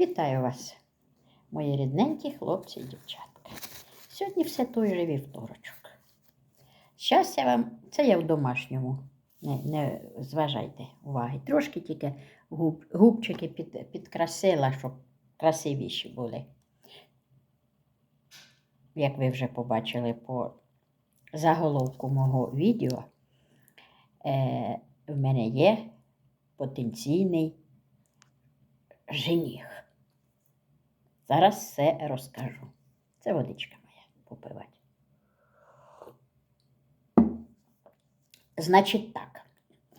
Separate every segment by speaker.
Speaker 1: Вітаю вас, мої рідненькі хлопці і дівчатка. Сьогодні все той же вівторочок. Щас я вам, це я в домашньому, не, не зважайте уваги. Трошки тільки губ, губчики під, підкрасила, щоб красивіші були. Як ви вже побачили по заголовку мого відео, е, в мене є потенційний жених. Зараз все розкажу. Це водичка моя попивати. Значить так,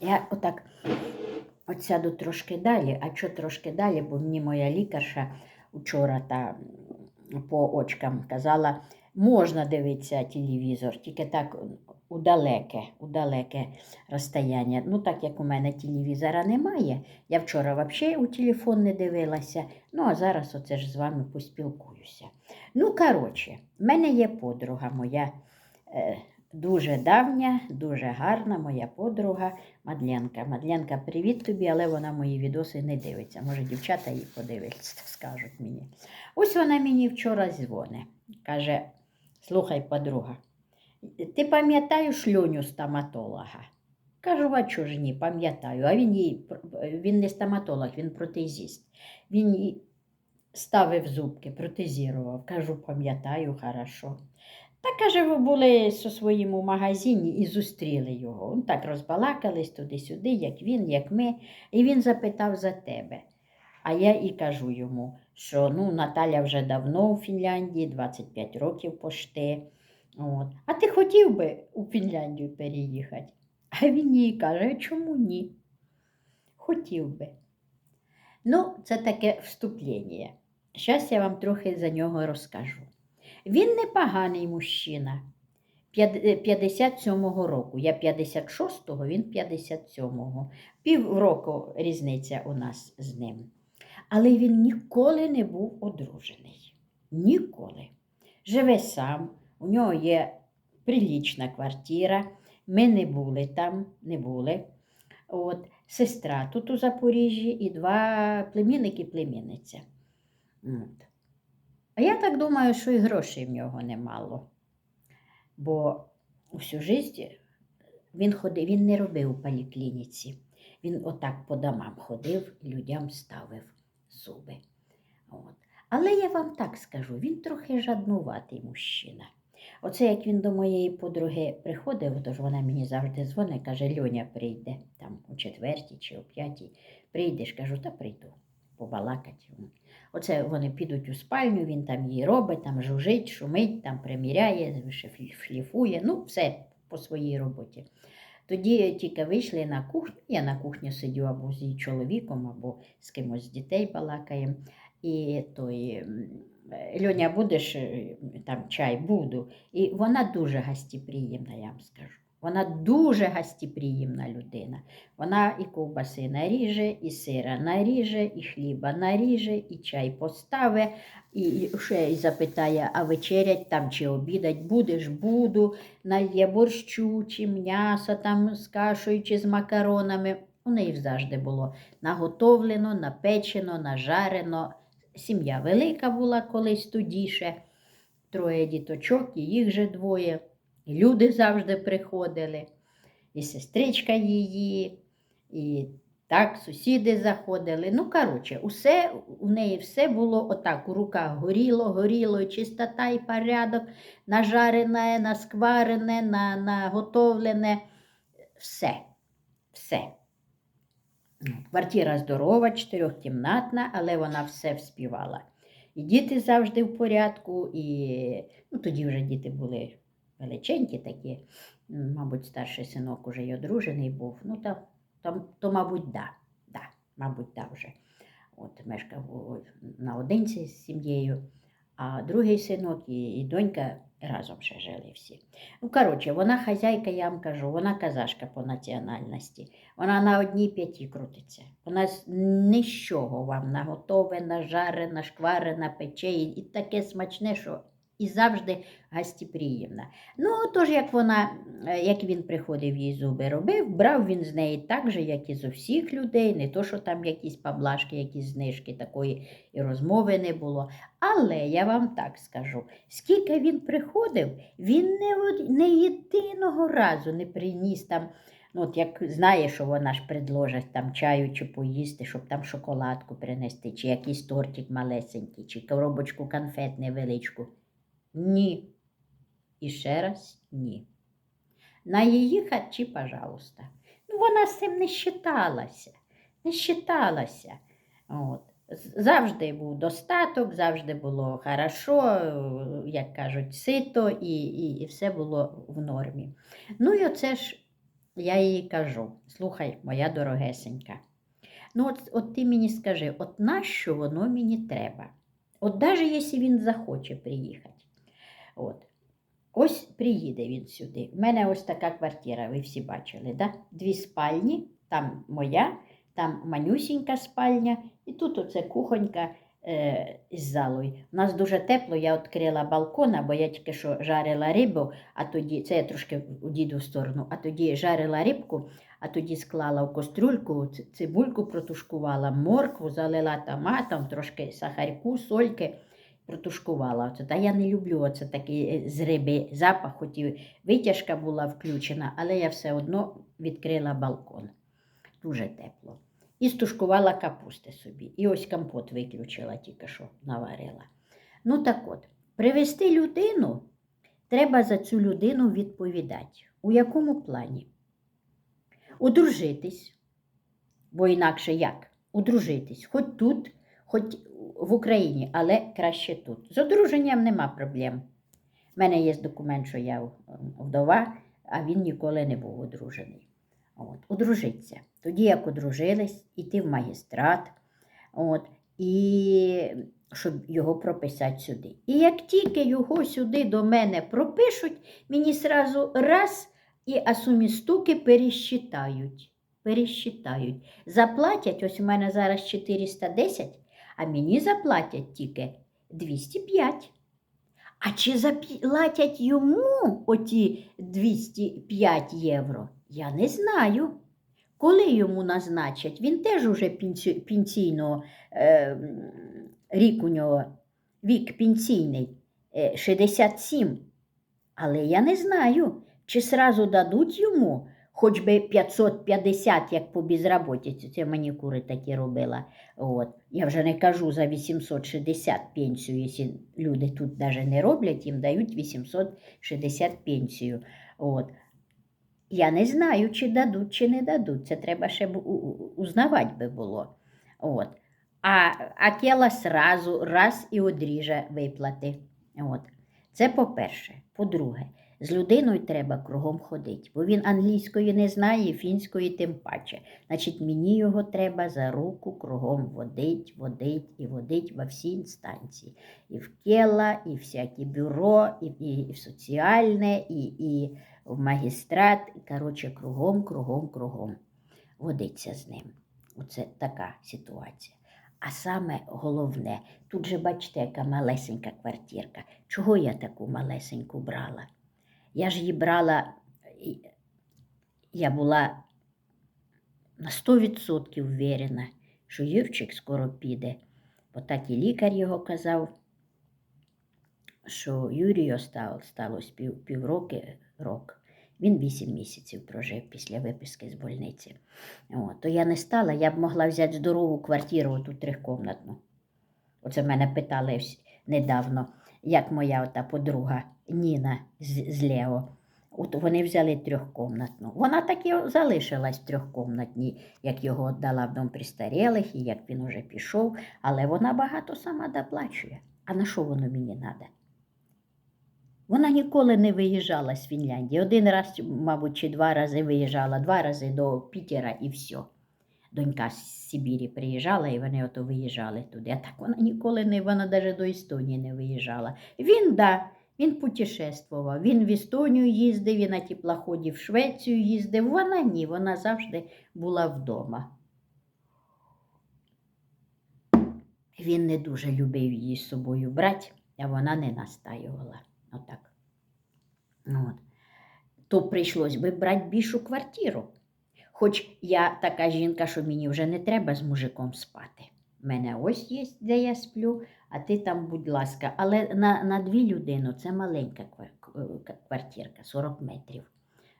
Speaker 1: я отак от трошки далі, а що трошки далі, бо мені моя лікарша вчора та по очкам казала, можна дивитися телевізор, тільки так у далеке, у далеке розстояння. Ну, так як у мене телевізора немає, я вчора взагалі у телефон не дивилася, ну а зараз оце ж з вами поспілкуюся. Ну, коротше, в мене є подруга моя е, дуже давня, дуже гарна моя подруга Мадленка. Мадленка, привіт тобі, але вона мої відоси не дивиться. Може, дівчата її подивляться, скажуть мені. Ось вона мені вчора дзвонить. Каже: слухай, подруга, ти пам'ятаєш льоню стоматолога? Кажу, а чого ж ні, пам'ятаю. А він їй, він не стоматолог, він протезіст. Він їй ставив зубки, протезірував. Кажу, пам'ятаю, хорошо. Та каже, ви були у магазині і зустріли його. Он так розбалакались туди-сюди, як він, як ми. І він запитав за тебе. А я і кажу йому, що ну, Наталя вже давно у Фінляндії, 25 років пошти. От. А ти хотів би у Фінляндію переїхати? А він їй каже, чому ні? Хотів би. Ну, це таке вступлення. Зараз я вам трохи за нього розкажу. Він непоганий мужчина. Е, 57-го року. Я 56-го, він 57-го. Півроку різниця у нас з ним. Але він ніколи не був одружений. Ніколи. Живе сам, у нього є прилічна квартира. Ми не були там, не були. От, сестра тут у Запоріжжі і два племінники племінниця. А я так думаю, що і грошей в нього немало. Бо всю життя він ходив, він не робив у поліклініці. Він отак по домам ходив і людям ставив зуби. От. Але я вам так скажу, він трохи жаднуватий мужчина. Оце як він до моєї подруги приходив, тож вона мені завжди дзвонить, каже, Льоня прийде там о четвертій чи о п'ятій. Прийдеш, кажу, та прийду, побалакать. Оце вони підуть у спальню, він там її робить, там жужить, шумить, там приміряє, шліфує, ну, все по своїй роботі. Тоді тільки вийшли на кухню, я на кухні сидю або з її чоловіком, або з кимось з дітей балакаємо. І той Льоня, будеш е, там чай, буду. І вона дуже гостеприємна, я вам скажу. Вона дуже гостеприємна людина. Вона і ковбаси наріже, і сира наріже, і хліба наріже, і чай поставить, і ще й запитає, а вечерять там чи обідать будеш, буду, нальє борщу, чи м'ясо там з кашею, чи з макаронами. У неї завжди було наготовлено, напечено, нажарено. Сім'я велика була колись тодіше, троє діточок, і їх же двоє. І люди завжди приходили, і сестричка її, і так сусіди заходили. Ну, коротше, усе, у неї все було отак, у руках горіло, горіло, і чистота і порядок, нажарене, наскварене, на, наготовлене. Все, все. Квартира здорова, чотирьохкімнатна, але вона все вспівала. І діти завжди в порядку, і ну, тоді вже діти були величенькі такі. Мабуть, старший синок уже й одружений був. Ну, то, то, то мабуть, да. да. Мабуть, да вже. От мешкав наодинці з сім'єю, а другий синок і, і донька разом ще жили всі. Ну, коротше, вона хазяйка, я вам кажу, вона казашка по національності. Вона на одній п'яті крутиться. Вона нічого вам наготове, нажаре, нашкваре, напече і таке смачне, що і завжди гостеприємна. Ну, тож, як вона, як він приходив їй зуби робив, брав він з неї так же, як і з усіх людей, не то, що там якісь поблажки, якісь знижки, такої і розмови не було. Але я вам так скажу, скільки він приходив, він не, не єдиного разу не приніс там. Ну, от як знає, що вона ж предложить там чаю чи поїсти, щоб там шоколадку принести, чи якийсь тортик малесенький, чи коробочку конфет невеличку. Ні. І ще раз ні. На її харчі, пожалуйста. Ну, вона з цим не щиталася. Не щиталася. От. Завжди був достаток, завжди було хорошо, як кажуть, сито, і, і, і все було в нормі. Ну і оце ж я їй кажу: слухай, моя дорогесенька. Ну, от, от ти мені скажи, от нащо воно мені треба? От навіть якщо він захоче приїхати. От. Ось приїде він сюди. У мене ось така квартира, ви всі бачили, да? дві спальні, там моя, там манюсінька спальня, і тут оце кухонька е, з залою. У нас дуже тепло, я відкрила балкона, бо я тільки що жарила рибу, а тоді, це я трошки у діду в сторону, а тоді жарила рибку, а тоді склала в кастрюльку, цибульку протушкувала, моркву, залила томатом, трошки сахарку, сольки протушкувала. Оце. Та я не люблю оце такий е, з риби запах, хоч і витяжка була включена, але я все одно відкрила балкон. Дуже тепло. І стушкувала капусти собі. І ось компот виключила, тільки що наварила. Ну так от, привезти людину, треба за цю людину відповідати. У якому плані? Одружитись. Бо інакше як? Одружитись. Хоч тут, хоч в Україні, але краще тут. З одруженням нема проблем. У мене є документ, що я вдова, а він ніколи не був одружений. От, одружитися. Тоді, як одружились, іти в магістрат, от, і щоб його прописати сюди. І як тільки його сюди до мене пропишуть, мені сразу раз і асумістуки пересчитають. Пересчитають. Заплатять, ось у мене зараз 410, а мені заплатять тільки 205. А чи заплатять йому оті 205 євро? Я не знаю. Коли йому назначать, він теж уже пенсі- пенсійного е, рік у нього, вік пенсійний е, 67. Але я не знаю, чи сразу дадуть йому хоч би 550, як по безработиці. Це манікури такі робила. От. Я вже не кажу за 860 пенсію, якщо люди тут навіть не роблять, їм дають 860 пенсію. От. Я не знаю, чи дадуть, чи не дадуть. Це треба ще узнавати би було. От. А Акела сразу раз і одріже виплати. От. Це по-перше. По-друге, з людиною треба кругом ходити, бо він англійської не знає, фінської тим паче. Значить, мені його треба за руку кругом водить, водить і водить во всі інстанції. І в Кела, і всякі бюро, і, і, і в соціальне, і, і в магістрат. І, коротше, кругом, кругом, кругом. Водиться з ним. Оце така ситуація. А саме головне, тут же бачите, яка малесенька квартирка. Чого я таку малесеньку брала? Я ж її брала, я була на 100% ввірена, що Юрчик скоро піде, бо так і лікар його казав, що Юрію стало, сталося пів, півроки, рок. Він 8 місяців прожив після виписки з больниці. От, то я не стала, я б могла взяти здорову квартиру, ту трьохкомнатну. Оце мене питали недавно, як моя ота подруга Ніна з, з Лео. От вони взяли трьохкомнатну. Вона так і залишилась трьохкомнатній, як його віддала в дом престарілих і як він уже пішов, але вона багато сама доплачує. А на що воно мені треба? Вона ніколи не виїжджала з Фінляндії. Один раз, мабуть, чи два рази виїжджала, два рази до Пітера і все. Донька з Сибірі приїжджала і вони ото виїжджали туди. А так вона ніколи не, вона навіть до Естонії не виїжджала. Він, да, він путешествував. Він в Естонію їздив, він на теплоході в Швецію їздив. Вона ні, вона завжди була вдома. Він не дуже любив її з собою брати. а вона не настаювала. Отак. От. То прийшлось би брати більшу квартиру. Хоч я така жінка, що мені вже не треба з мужиком спати. У мене ось є, де я сплю, а ти там, будь ласка. Але на, на дві людини це маленька квартирка, 40 метрів.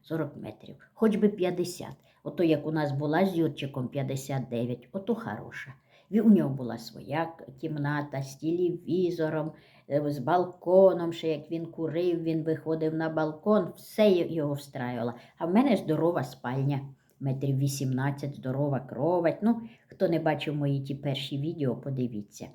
Speaker 1: 40 метрів, хоч би 50. Ото як у нас була з Юрчиком 59, ото хороша. У нього була своя кімната з телевізором, е, з балконом, ще як він курив, він виходив на балкон, все його встраювало. А в мене здорова спальня, метрів 18, здорова кровать. Ну, хто не бачив мої ті перші відео, подивіться.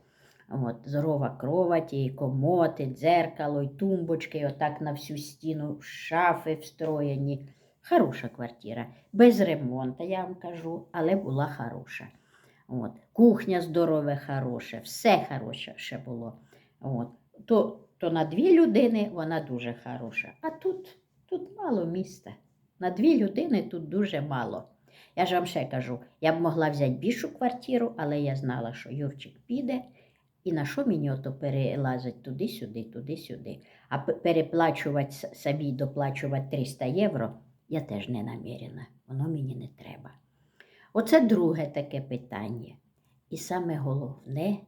Speaker 1: От, здорова кровать, і комоти, дзеркало, і тумбочки, і отак на всю стіну, шафи встроєні. Хороша квартира, без ремонту, я вам кажу, але була хороша. От. Кухня здорове, хороше, все хороше було. От. То, то на дві людини вона дуже хороша. А тут, тут мало міста. На дві людини тут дуже мало. Я ж вам ще кажу, я б могла взяти більшу квартиру, але я знала, що Юрчик піде. І на що мені ото перелазить туди-сюди, туди-сюди. А переплачувати собі доплачувати 300 євро я теж не намірена. Воно мені не треба. Оце друге таке питання. І саме головне,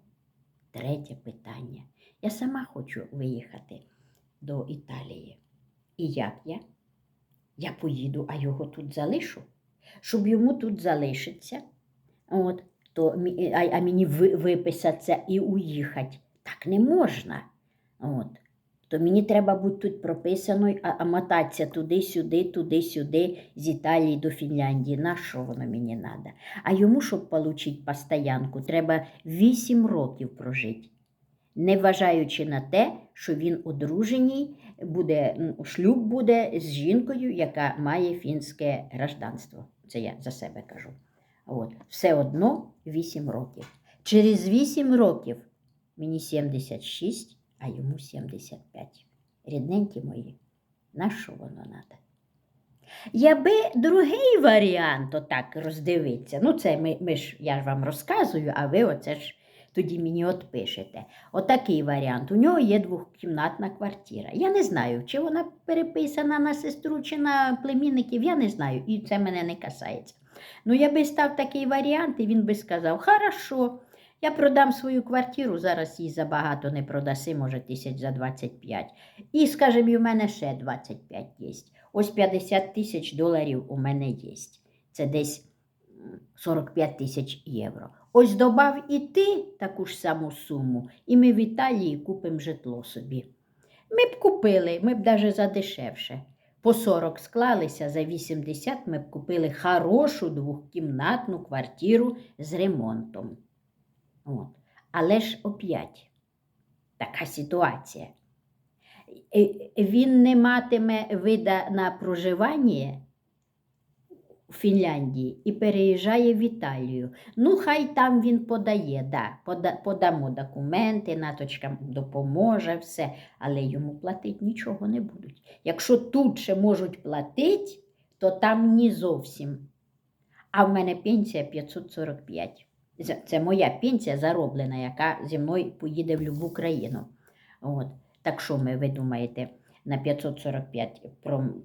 Speaker 1: третє питання. Я сама хочу виїхати до Італії. І як я? Я поїду, а його тут залишу. Щоб йому тут залишиться, от, то, а, а мені ви- виписатися і уїхати. Так не можна. От. То мені треба бути тут прописаною, а, а мотатися туди-сюди, туди-сюди, з Італії до Фінляндії. На що воно мені треба? А йому, щоб отримати постоянку, треба 8 років прожити. Не вважаючи на те, що він одружений, буде, шлюб буде з жінкою, яка має фінське гражданство. Це я за себе кажу. От. Все одно 8 років. Через 8 років мені 76, а йому 75. Рідненькі мої, на що воно треба? Я би другий варіант отак роздивитися. Ну, це ми, ми ж, я ж вам розказую, а ви оце ж тоді мені от пишете. Отакий варіант. У нього є двохкімнатна квартира. Я не знаю, чи вона переписана на сестру чи на племінників, я не знаю, і це мене не касається. Ну, я би став такий варіант, і він би сказав: хорошо, я продам свою квартиру, зараз її забагато не продаси, може, тисяч за 25. І, скажімо, і в мене ще 25 є. Ось 50 тисяч доларів у мене є. Це десь 45 тисяч євро. Ось добав і ти таку ж саму суму, і ми в Італії купимо житло собі. Ми б купили, ми б навіть задешевше. По 40 склалися, за 80 ми б купили хорошу двохкімнатну квартиру з ремонтом. От. Але ж оп'ять така ситуація. Е, Він не матиме вида на проживання у Фінляндії і переїжджає в Італію. Ну, хай там він подає, да, пода, подамо документи, наточка допоможе, все, але йому платити нічого не будуть. Якщо тут ще можуть платити, то там ні зовсім. А в мене пенсія 545. Це- Це моя пенсія зароблена, яка зі мною поїде в будь-яку країну. От. Так що ми, ви думаєте, на 545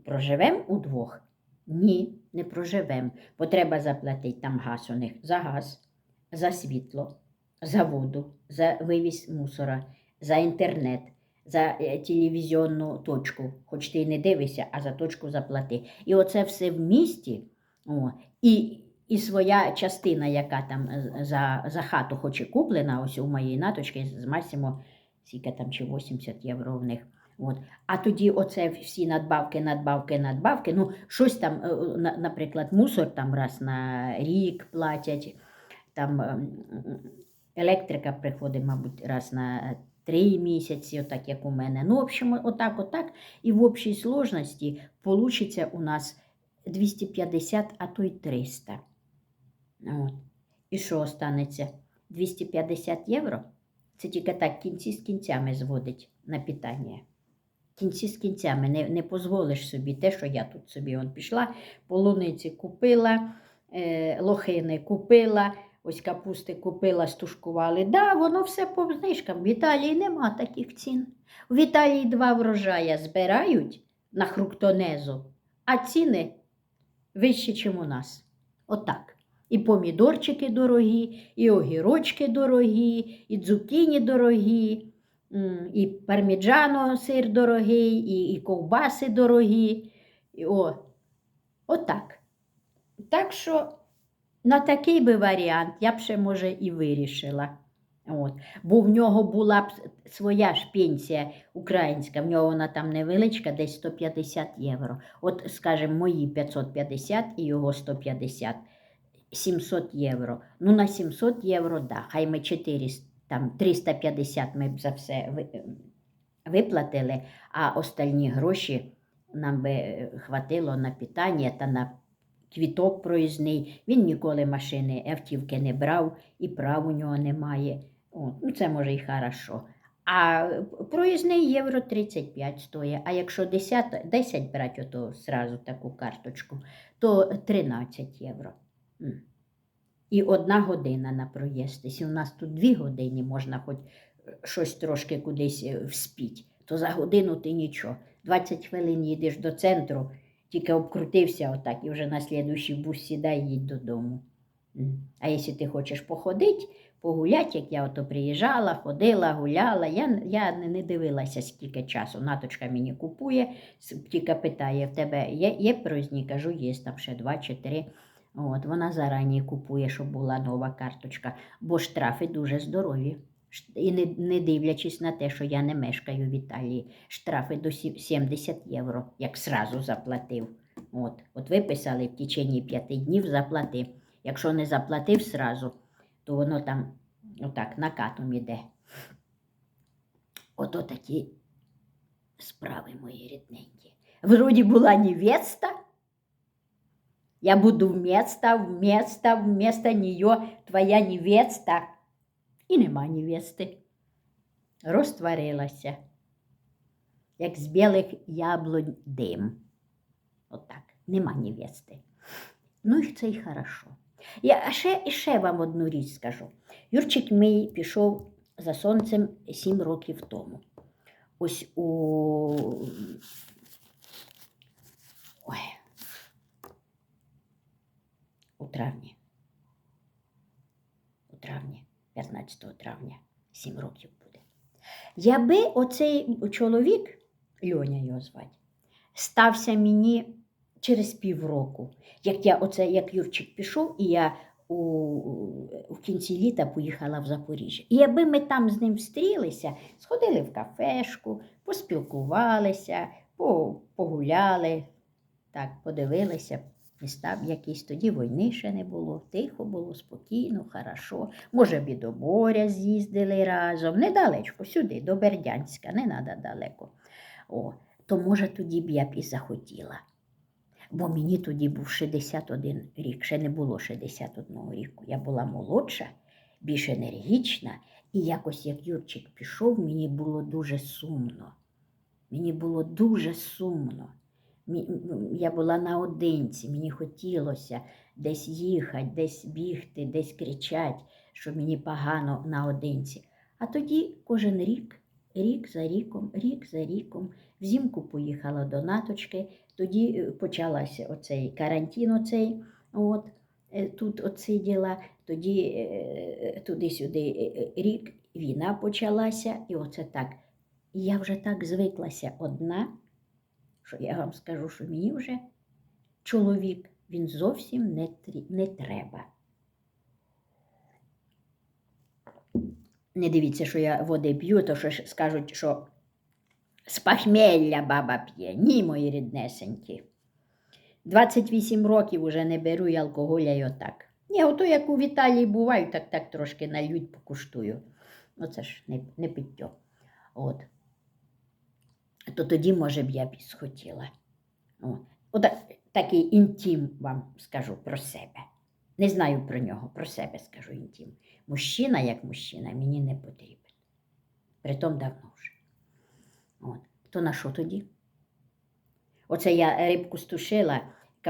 Speaker 1: проживемо удвох? Ні, не проживемо, бо треба заплатити там газ у них за газ, за світло, за воду, за вивіз мусора, за інтернет, за е, телевізійну точку. Хоч ти й не дивишся, а за точку заплати. І оце все в місті. О, і, і своя частина, яка там е, за, за хату хоч і куплена, ось у моєї наточки з Масімо, скільки там чи 80 євро в них. От. А тоді оце всі надбавки, надбавки, надбавки. Ну, щось там, е, е, на- наприклад, мусор там раз на рік платять, там ем, електрика приходить, мабуть, раз на три місяці, отак як у мене. Ну, в общем, отак, отак. І в общій сложності получиться у нас 250, а то й 300. От. І що останеться? 250 євро? Це тільки так кінці з кінцями зводить на питання. Кінці з кінцями не, не дозволиш собі те, що я тут собі он пішла, полуниці купила, е, лохини купила, ось капусти купила, стушкували. Да, воно все по знижкам. В Італії нема таких цін. В Італії два врожая збирають на хруктонезу, а ціни вищі, ніж у нас. Отак. І помідорчики дорогі, і огірочки дорогі, і цукіні дорогі, і парміджано сир дорогий, і, і ковбаси дорогі. І, о, отак. Так що на такий би варіант я б ще, може, і вирішила. От. Бо в нього була б своя ж пенсія українська, в нього вона там невеличка, десь 150 євро. От, скажімо, мої 550 і його 150, 700 євро. Ну, на 700 євро, да, хай ми 400, там 350 ми б за все виплатили, а остальні гроші нам би е, хватило на питання та на квіток проїзний. Він ніколи машини, автівки не брав, і прав у нього немає. От, ну, це може і хорошо. А проїзний євро 35 стоїть. А якщо 10, 10 брати ото сразу таку карточку, то 13 євро. І одна година на проїзд. Якщо у нас тут дві години, можна хоч е, щось трошки кудись е, вспіть, то за годину ти нічого. 20 хвилин їдеш до центру, тільки обкрутився отак і вже на слідуючий бус сідай і їдь додому. А якщо ти хочеш походити, погуляти, як я ото приїжджала, ходила, гуляла, я, я не дивилася, скільки часу. Наточка мені купує, тільки питає, в тебе є, є проїзні? Кажу, є там ще два чи три. От, вона зарані купує, щоб була нова карточка, бо штрафи дуже здорові. І не, не дивлячись на те, що я не мешкаю в Італії, штрафи до 70 євро, як сразу заплатив. От, от виписали в течение п'яти днів, заплатив. Якщо не заплатив сразу, то воно там отак накатом іде. Ото такі справи мої рідненькі. Вроді була невеста, я буду вместо, вместо, вместо нее твоя невеста. І нема невести. Розтворилася, як з білих яблунь дим. Отак, нема невести. Ну і це й хорошо. Я ще, ще вам одну річ скажу. Юрчик мій пішов за сонцем сім років тому. Ось у. Ой, у травні. У травні, 15 травня, 7 років буде. Яби оцей чоловік, Льоня його звати, стався мені через півроку, як я оце, як Юрчик пішов, і я у, в кінці літа поїхала в Запоріжжя. І аби ми там з ним встрілися, сходили в кафешку, поспілкувалися, погуляли, так, подивилися. Міста б якісь тоді війни ще не було, тихо було, спокійно, хорошо. Може, б і до моря з'їздили разом, недалечко, сюди, до Бердянська, не треба далеко. О, то може тоді б я б і захотіла. Бо мені тоді був 61 рік, ще не було 61 ріку. Я була молодша, більш енергічна, і якось як Юрчик пішов, мені було дуже сумно. Мені було дуже сумно. Я була наодинці, мені хотілося десь їхати, десь бігти, десь кричати, що мені погано наодинці. А тоді кожен рік, рік за ріком, рік за ріком, взимку поїхала до наточки, тоді е, почався оцей карантин, оцей, от, е, тут отсиділа, тоді е, туди-сюди рік, війна почалася, і оце так. І я вже так звиклася одна, що я вам скажу, що мені вже чоловік, він зовсім не, не треба. Не дивіться, що я води п'ю, то що скажуть, що з пахмелля баба п'є. Ні, мої ріднесенькі. 28 років уже не беру і алкоголя й отак. Ні, ото як у Віталії буваю, так так трошки нальють, покуштую. Оце ж не, не пиття. От. То тоді, може б, я б схотіла. О. Отак, такий інтім вам скажу про себе. Не знаю про нього, про себе скажу інтім. Мужчина, як мужчина, мені не потрібен. Притом давно вже. От. То на що тоді? Оце я рибку стушила,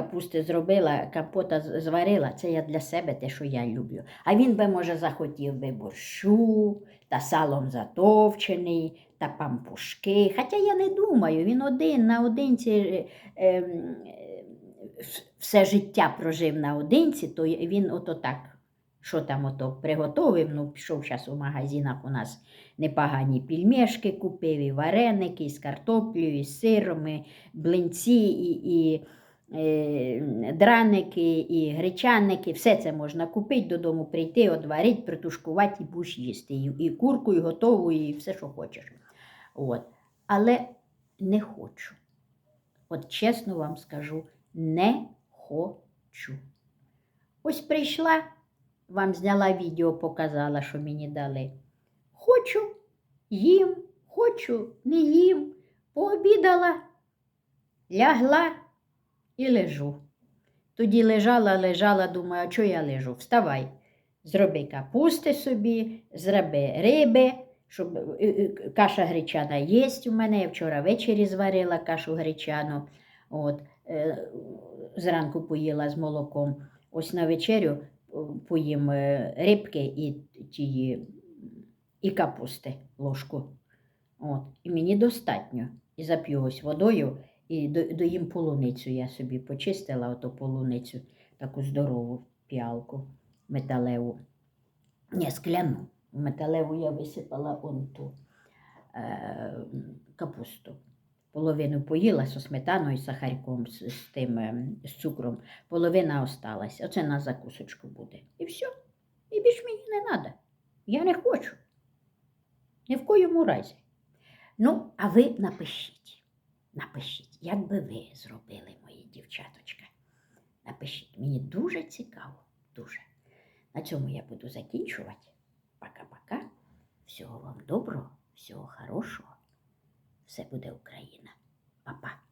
Speaker 1: капусти зробила, компота з- зварила, це я для себе те, що я люблю. А він би, може, захотів би борщу, та салом затовчений, та пампушки. Хоча я не думаю, він один наодинці е, ем, все життя прожив наодинці, то він ото так, що там ото приготовив, ну, пішов зараз у магазинах у нас непогані пільмешки купив, і вареники, і з картоплею, і з сиром, і блинці, і, і драники, і гречаники. Все це можна купити, додому прийти, одварити, притушкувати і будеш їсти. І, і курку, і готову, і все, що хочеш. От. Але не хочу. От чесно вам скажу, не хочу. Ось прийшла, вам зняла відео, показала, що мені дали. Хочу, їм, хочу, не їм. Пообідала, лягла і лежу. Тоді лежала, лежала, думаю, а чого я лежу? Вставай, зроби капусти собі, зроби риби, щоб е, е, каша гречана є у мене. Я вчора ввечері зварила кашу гречану. От, е, зранку поїла з молоком. Ось на вечерю поїм рибки і тії, і капусти ложку. От, і мені достатньо. І зап'ю ось водою, і до, доїм полуницю. Я собі почистила ото полуницю, таку здорову піалку металеву. Ні, скляну. Металеву я висипала он ту е, капусту. Половину поїла зі сметаною, з сахарком, з, з тим ем, з цукром. Половина осталась. Оце на закусочку буде. І все. І більш мені не треба. Я не хочу. Ні в коєму разі. Ну, а ви напишіть. Напишіть, як би ви зробили, мої дівчаточка. Напишіть, мені дуже цікаво, дуже. На цьому я буду закінчувати. Пока-пока. Всього вам доброго, всього хорошого. Все буде Україна. Па-па.